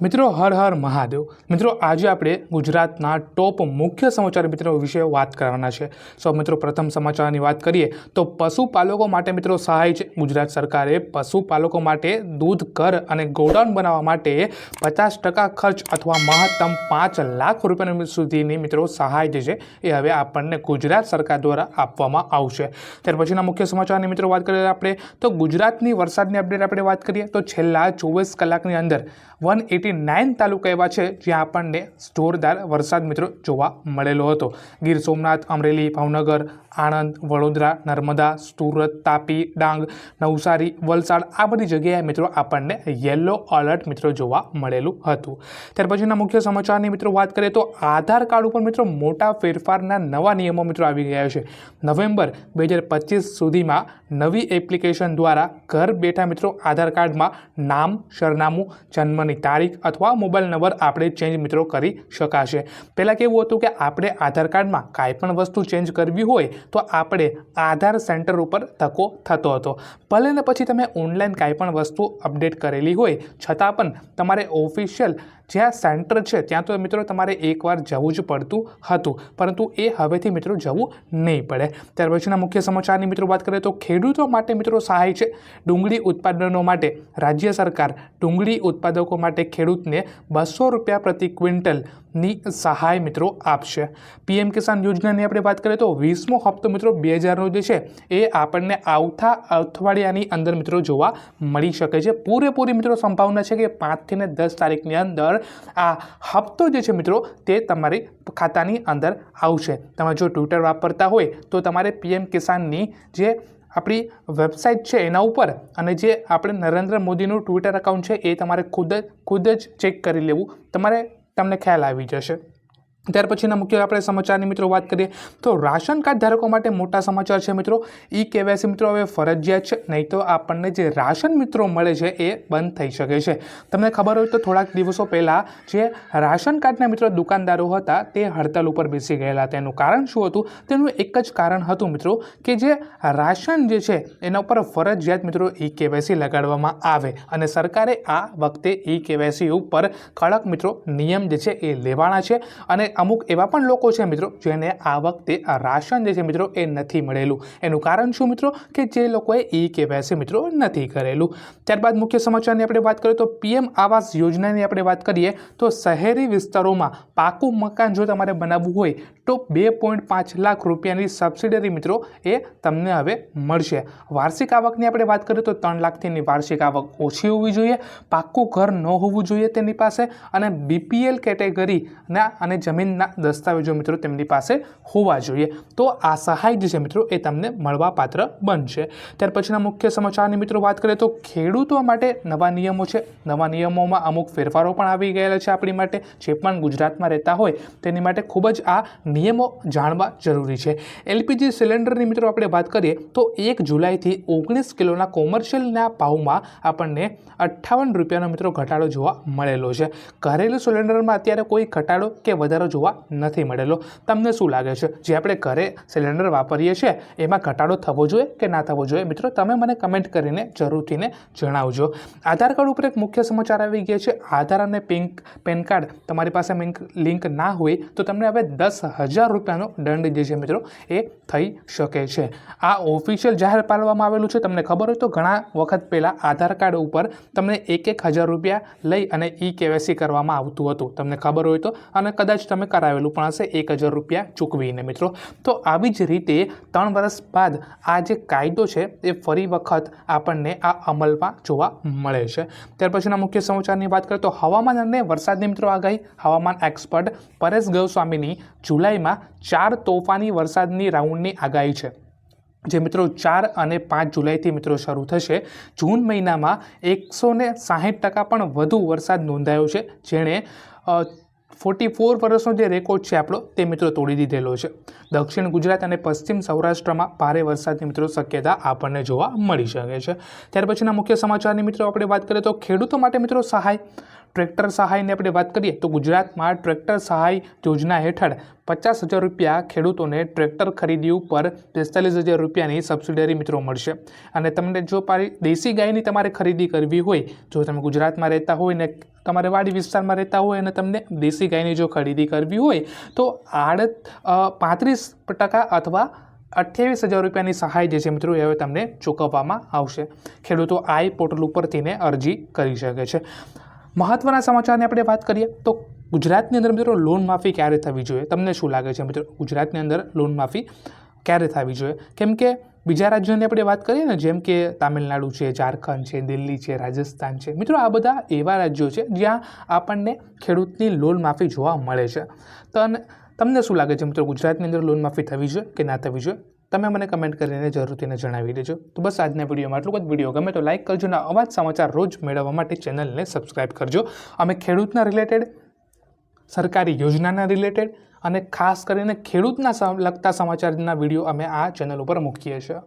મિત્રો, હર હર મહાદેવ. મિત્રો, આજે આપણે ગુજરાતના ટોપ મુખ્ય સમાચાર મિત્રો વિશે વાત કરવાના છે. સો મિત્રો, પ્રથમ સમાચારની વાત કરીએ તો પશુપાલકો માટે મિત્રો સહાય છે. ગુજરાત સરકારે પશુપાલકો માટે દૂધ, ઘર અને ગોડાઉન બનાવવા માટે પચાસ ટકા ખર્ચ અથવા મહત્તમ પાંચ લાખ રૂપિયા સુધીની મિત્રો સહાય જે છે એ હવે આપણને ગુજરાત સરકાર દ્વારા આપવામાં આવશે. ત્યાર પછીના મુખ્ય સમાચારની મિત્રો વાત કરીએ આપણે તો ગુજરાતની વરસાદની અપડેટ આપણે વાત કરીએ તો છેલ્લા ચોવીસ કલાકની અંદર વન એટી નાઇન તાલુકા એવા છે જ્યાં આપણને જોરદાર વરસાદ મિત્રો જોવા મળેલો હતો. ગીર સોમનાથ, અમરેલી, ભાવનગર, આણંદ, વડોદરા, નર્મદા, સુરત, તાપી, ડાંગ, નવસારી, વલસાડ આ બધી જગ્યાએ મિત્રો આપણને યલો અલર્ટ મિત્રો જોવા મળેલું હતું. ત્યાર પછીના મુખ્ય સમાચારની મિત્રો વાત કરીએ તો આધાર કાર્ડ ઉપર મિત્રો મોટા ફેરફારના નવા નિયમો મિત્રો આવી ગયા છે. નવેમ્બર બે હજાર પચીસ સુધીમાં નવી એપ્લિકેશન દ્વારા ઘર બેઠા મિત્રો આધાર કાર્ડમાં નામ, સરનામું, જન્મની તારીખ અથવા મોબાઈલ નંબર આપણે ચેન્જ મિત્રો કરી શકાશે. પહેલાં કેવું હતું કે આપણે આધાર કાર્ડમાં કાંઈ પણ વસ્તુ ચેન્જ કરવી હોય તો આપણે આધાર સેન્ટર ઉપર ધક્કો થતો હતો. ભલે ને પછી તમે ઓનલાઈન કાંઈ પણ વસ્તુ અપડેટ કરેલી હોય, છતાં પણ તમારે ઓફિશિયલ જ્યાં સેન્ટર છે, ત્યાં તો મિત્રો તમારે એકવાર જવું જ પડતું હતું. પરંતુ એ હવેથી મિત્રો જવું નહીં પડે. ત્યાર પછીના મુખ્ય સમાચારની મિત્રો વાત કરીએ તો ખેડૂતો માટે મિત્રો સહાય છે. ડુંગળી ઉત્પાદનો માટે રાજ્ય સરકાર ડુંગળી ઉત્પાદકો માટે ખેડૂતને બસો રૂપિયા પ્રતિ ક્વિન્ટલની સહાય મિત્રો આપશે. પીએમ કિસાન યોજનાની આપણે વાત કરીએ તો વીસમો હપ્તો મિત્રો બે હજારનો જે છે એ આપણને આવતા અઠવાડિયાની અંદર મિત્રો જોવા મળી શકે છે. પૂરેપૂરી મિત્રો સંભાવના છે કે પાંચથી ને દસ તારીખની અંદર આ હપ્તો જે છે મિત્રો તે તમારી ખાતાની અંદર આવશે. તમે જો ટ્વિટર વાપરતા હોય તો તમારે પીએમ કિસાનની જે આપણી વેબસાઇટ છે એના ઉપર અને જે આપણે નરેન્દ્ર મોદીનું ટ્વિટર એકાઉન્ટ છે એ તમારે ખુદ જ ખુદ જ ચેક કરી લેવું. તમારે તમને ખ્યાલ આવી જશે. ત્યાર પછીના મુખ્ય આપણે સમાચારની મિત્રો વાત કરીએ તો રાશન કાર્ડ ધારકો માટે મોટા સમાચાર છે મિત્રો. ઈ કેવાયસી મિત્રો હવે ફરજિયાત છે, નહીં તો આપણને જે રાશન મિત્રો મળે છે એ બંધ થઈ શકે છે. તમને ખબર હોય તો થોડાક દિવસો પહેલાં જે રાશન કાર્ડના મિત્રો દુકાનદારો હતા તે હડતાલ ઉપર બેસી ગયેલા. તેનું કારણ શું હતું? તેનું એક જ કારણ હતું મિત્રો કે જે રાશન જે છે એના ઉપર ફરજિયાત મિત્રો ઈ કેવાયસી લગાડવામાં આવે અને સરકારે આ વખતે ઈ કેવાયસી ઉપર કડક મિત્રો નિયમ જે છે એ લેવાના છે અને અમુક એવા પણ લોકો છે મિત્રો જેને આ વખતે આ રાશન જે છે મિત્રો એ નથી મળેલું. એનું કારણ શું મિત્રો? કે જે લોકોએ ઈ કેવાયસી મિત્રો નથી કરેલું. ત્યારબાદ મુખ્ય સમાચારની આપણે વાત કરીએ તો પીએમ આવાસ યોજનાની આપણે વાત કરીએ તો શહેરી વિસ્તારોમાં પાકું મકાન જો તમારે બનાવવું હોય તો બે પોઈન્ટ પાંચ લાખ રૂપિયાની સબસિડરી મિત્રો એ તમને હવે મળશે. વાર્ષિક આવકની આપણે વાત કરીએ તો ત્રણ લાખથીની વાર્ષિક આવક ઓછી હોવી જોઈએ, પાક્કું ઘર ન હોવું જોઈએ તેની પાસે અને બીપીએલ કેટેગરીના અને જમીનના દસ્તાવેજો મિત્રો તેમની પાસે હોવા જોઈએ. તો આ સહાય જે છે મિત્રો એ તમને મળવાપાત્ર બનશે. ત્યાર પછીના મુખ્ય સમાચારની મિત્રો વાત કરીએ તો ખેડૂતો માટે નવા નિયમો છે. નવા નિયમોમાં અમુક ફેરફારો પણ આવી ગયેલા છે આપણી માટે. જે પણ ગુજરાતમાં રહેતા હોય તેની માટે ખૂબ જ આ નિયમો જાણવા જરૂરી છે. એલપીજી સિલિન્ડરની મિત્રો આપણે વાત કરીએ તો એક જુલાઈથી ઓગણીસ કિલોના કોમર્શિયલના ભાવમાં આપણને અઠ્ઠાવન રૂપિયાનો મિત્રો ઘટાડો જોવા મળેલો છે. ઘરેલું સિલિન્ડરમાં અત્યારે કોઈ ઘટાડો કે વધારો જોવા નથી મળેલો. તમને શું લાગે છે? જે આપણે ઘરે સિલિન્ડર વાપરીએ છીએ, એમાં ઘટાડો થવો જોઈએ કે ના થવો જોઈએ? મિત્રો, તમે મને કમેન્ટ કરીને જરૂરથીને જણાવજો. આધાર કાર્ડ ઉપર એક મુખ્ય સમાચાર આવી ગયા છે. આધાર અને પિંક પેન કાર્ડ તમારી પાસે લિંક ના હોય તો તમને હવે દસ હજાર રૂપિયાનો દંડ જે છે મિત્રો એ થઈ શકે છે. આ ઓફિશિયલ જાહેર પાડવામાં આવેલું છે. તમને ખબર હોય તો ઘણા વખત પહેલાં આધાર કાર્ડ ઉપર તમને એક એક હજાર રૂપિયા લઈ અને ઈ કેવાયસી કરવામાં આવતું હતું. તમને ખબર હોય તો અને કદાચ તમે કરાવેલું પણ હશે. એક હજાર રૂપિયા ચૂકવીને મિત્રો. તો આવી જ રીતે ત્રણ વર્ષ બાદ આ જે કાયદો છે એ ફરી વખત આપણને આ અમલમાં જોવા મળે છે. ત્યાર પછીના મુખ્ય સમાચારની વાત કરીએ તો હવામાન અને વરસાદની મિત્રો આગાહી. હવામાન એક્સપર્ટ પરેશ ગૌસ્વામીની જુલાઈમાં ચાર તોફાની વરસાદની રાઉન્ડની આગાહી છે. જે મિત્રો ચાર અને પાંચ જુલાઈથી મિત્રો શરૂ થશે. જૂન મહિનામાં એકસો ને સાહીઠ ટકા પણ વધુ વરસાદ નોંધાયો છે, જેણે ફોર્ટી ફોર વર્ષનો જે રેકોર્ડ છે આપણો તે મિત્રો તોડી દીધેલો છે. દક્ષિણ ગુજરાત અને પશ્ચિમ સૌરાષ્ટ્રમાં ભારે વરસાદની મિત્રો શક્યતા આપણને જોવા મળી શકે છે. ત્યાર પછીના મુખ્ય સમાચારની મિત્રો આપણે વાત કરીએ તો ખેડૂતો માટે મિત્રો સહાય. ટ્રેક્ટર સહાયની આપણે વાત કરીએ તો ગુજરાતમાં ટ્રેક્ટર સહાય યોજના હેઠળ પચાસ હજાર રૂપિયા ખેડૂતોને ટ્રેક્ટર ખરીદી ઉપર પિસ્તાલીસ હજાર રૂપિયાની સબસિડરી મિત્રો મળશે. અને તમને જો દેશી ગાયની તમારે ખરીદી કરવી હોય, જો તમે ગુજરાતમાં રહેતા હોય ને તમારે વાડી વિસ્તારમાં રહેતા હોય અને તમને દેશી ગાયની જો ખરીદી કરવી હોય, તો આડ પાંત્રીસ ટકા અથવા અઠ્યાવીસ હજાર રૂપિયાની સહાય જે છે મિત્રો એ હવે તમને ચૂકવવામાં આવશે. ખેડૂતો આઈ પોર્ટલ ઉપરથીને અરજી કરી શકે છે. મહત્ત્વના સમાચારની આપણે વાત કરીએ તો ગુજરાતની અંદર મિત્રો લોન માફી ક્યારે થવી જોઈએ? તમને શું લાગે છે મિત્રો? ગુજરાતની અંદર લોન માફી ક્યારે થવી જોઈએ? કેમ કે બીજા રાજ્યોની આપણે વાત કરીએ ને, જેમ કે તામિલનાડુ છે, ઝારખંડ છે, દિલ્હી છે, રાજસ્થાન છે, મિત્રો આ બધા એવા રાજ્યો છે જ્યાં આપણને ખેડૂતની લોન માફી જોવા મળે છે. તો તમને શું લાગે છે મિત્રો? ગુજરાતની અંદર લોન માફી થવી જોઈએ કે ના થવી જોઈએ? તમે મને કમેન્ટ કરીને જરૂરથીને જણાવી દેજો. તો બસ આજના વિડીયોમાં આટલું જ. વીડિયો ગમે તો લાઇક કરજો અને અવાજ સમાચાર રોજ મેળવવા માટે ચેનલને સબસ્ક્રાઇબ કરજો. અમે ખેડૂતના રિલેટેડ સરકારી યોજનાના રિલેટેડ અને ખાસ કરીને ખેડૂતના લગતા સમાચારના વીડિયો અમે આ ચેનલ ઉપર મૂકીએ છીએ.